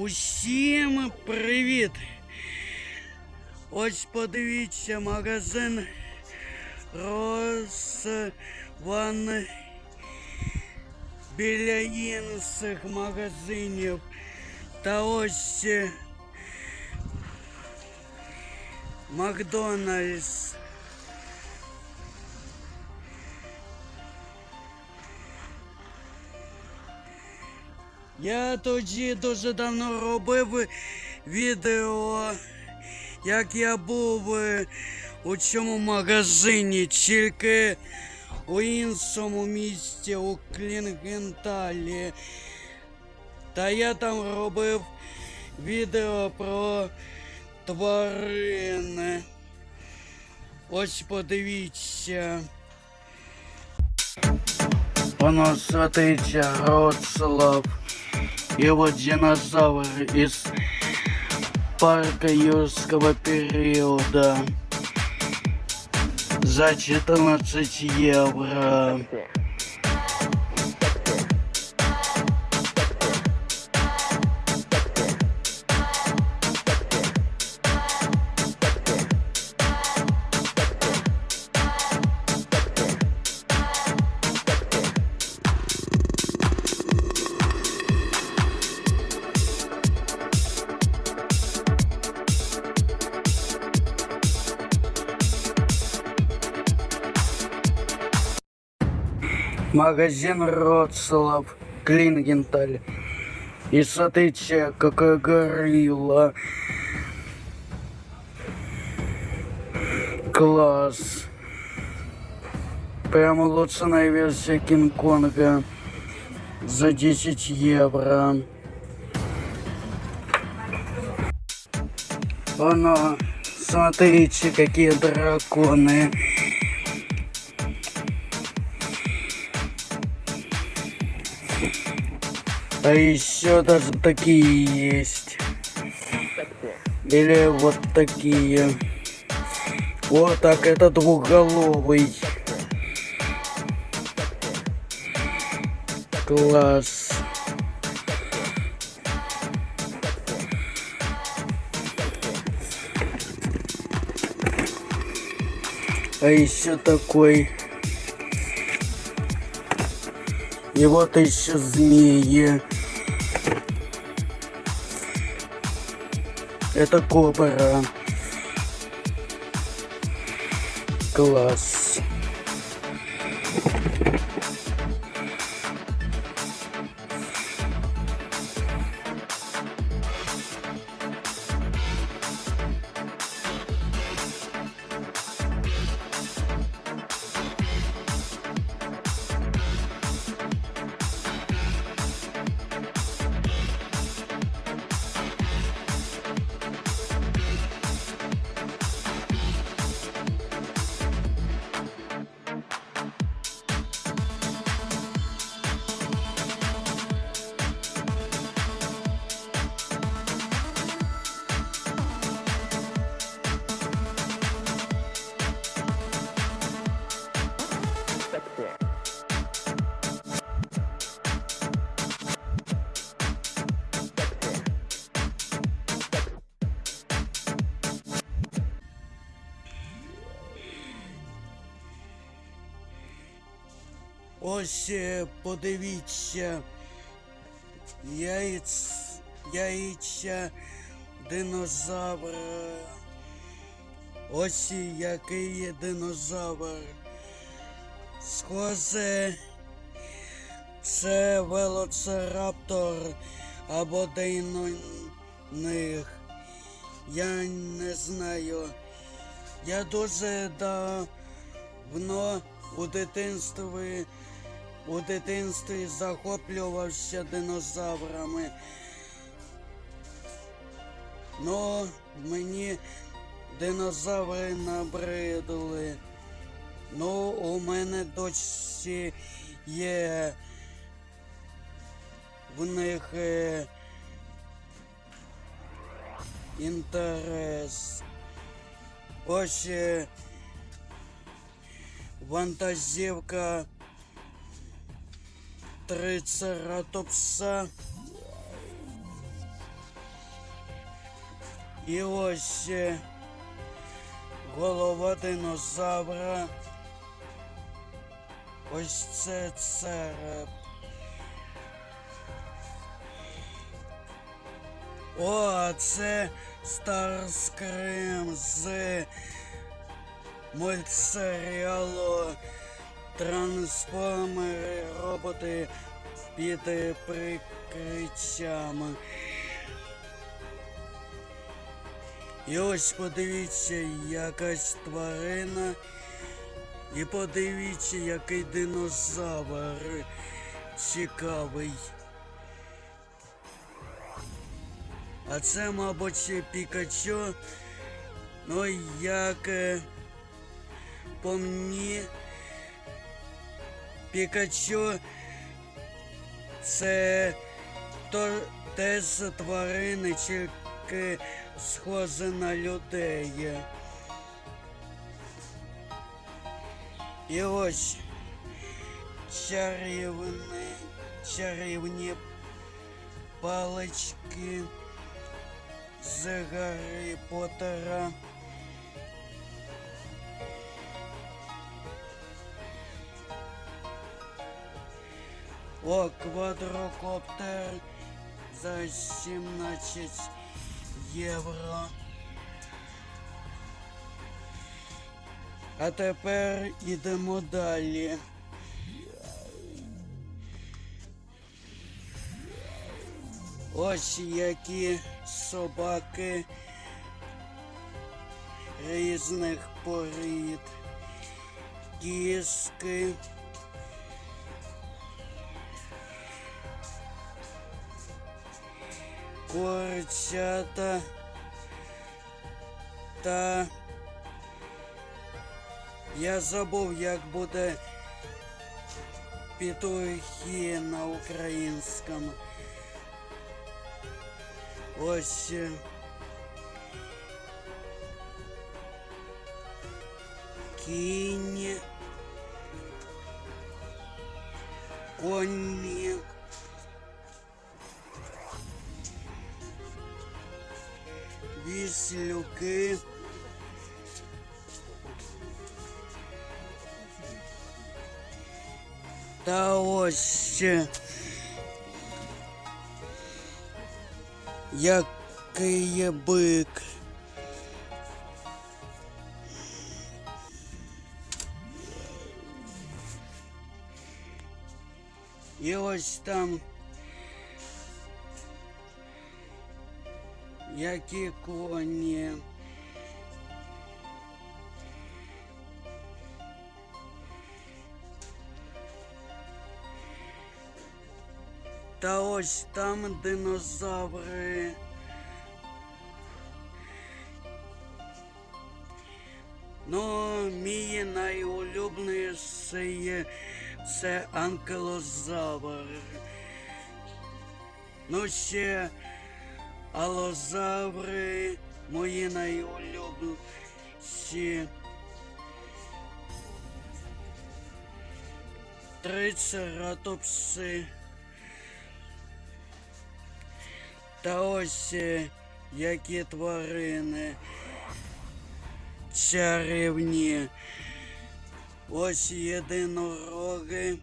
Усім привіт! Ось подивіться магазин Росван біля інших магазинів. Та ось е, Макдональдс. Я тоді дуже давно робив відео, як я був е, у цьому магазині, тільки у іншому місті, у Клінгенталі. Та я там робив відео про тварини. Ось подивіться. Воно святиться Гроцлав. И вот динозавр из парка юрского периода за 14 евро. Магазин Роцлав, Клингенталь. И смотрите, какая горилла. Класс. Прямо улучшенная версия Кинг-Конга за 10 евро. Оно, смотрите, какие драконы. А еще даже такие есть. Или вот такие. Вот так, это двухголовый. Класс. А еще такой. И вот еще змеи. Это кобра. Класс. Ось е, подивіться. Яйць, яйця динозавра. Ось який є динозавр. Схоже, це велоцираптор або дейноних. Я не знаю. Я дуже давно у дитинстві у дитинстві захоплювався динозаврами. Ну, мені динозаври набридли. Ну, у мене дочці є в них е, інтерес. Ось е, вантазівка трицератопса. І ось е, голова динозавра. Ось це цереп. О, а це Старскрим з мультсеріалу Трансформери роботи під прикриттям. І ось подивіться, якась тварина. І подивіться, який динозавр цікавий. А це, мабуть, Пікачу. Ну, як е, по мені, Пікачу це то, теж тварини, тільки схоже на людей. І ось чарівні, чарівні палички з Гаррі Поттера. О, квадрокоптер за 17 євро. А тепер ідемо далі. Ось які собаки різних порід. Кіски. Курчата та я забув, як буде петухи на українському. Ось. е, Кінь. Коні. Віслюки. Та ось. Який є бик. І ось там. Які коні. Та ось там динозаври. Ну, мій найулюбленіший це анкилозавр. Ну, ще алозаври мої найулюбленіші. Трицератопси. Та ось е, які тварини чарівні. Ось єдинороги.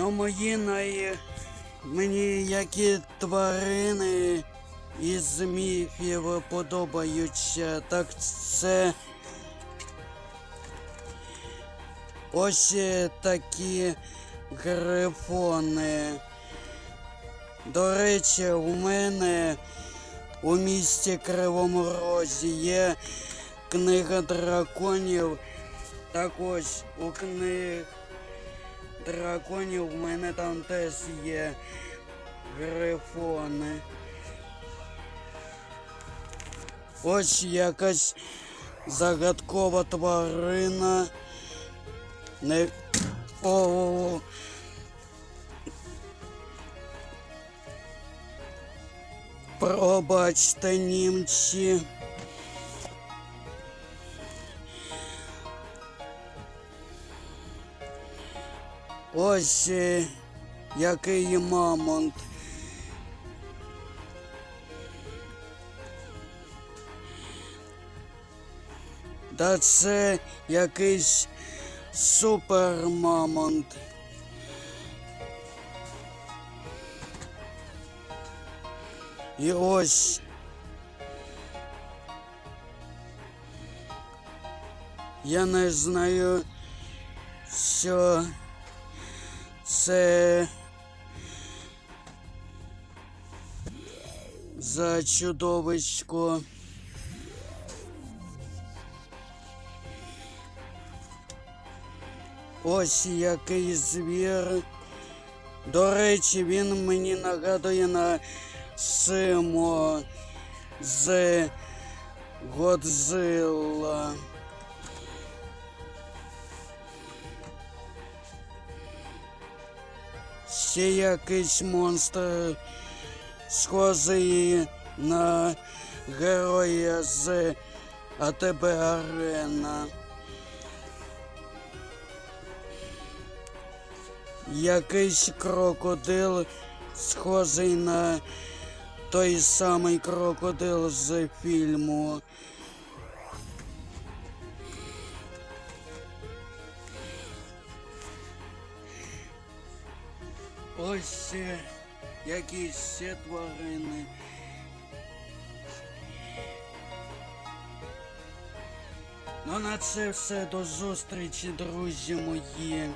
Ну, мої най... мені які тварини із міфів подобаються, так це ось такі грифони. До речі, у мене у місті Кривому Розі є книга драконів. Так ось у книг драконів у мене там теж є грифони. Ось якась загадкова тварина. Не. О. Пробачте німці. Ось е, який мамонт. Та це якийсь супермамонт. І ось. Я не знаю, що це за чудовисько. Ось який звір. До речі, він мені нагадує на Симо з Годзилла. Ще якийсь монстр схожий на героя з АТБ Арена. Якийсь крокодил схожий на той самий крокодил з фільму. Ось якісь ще тварини. Ну на це все до зустрічі, друзі мої.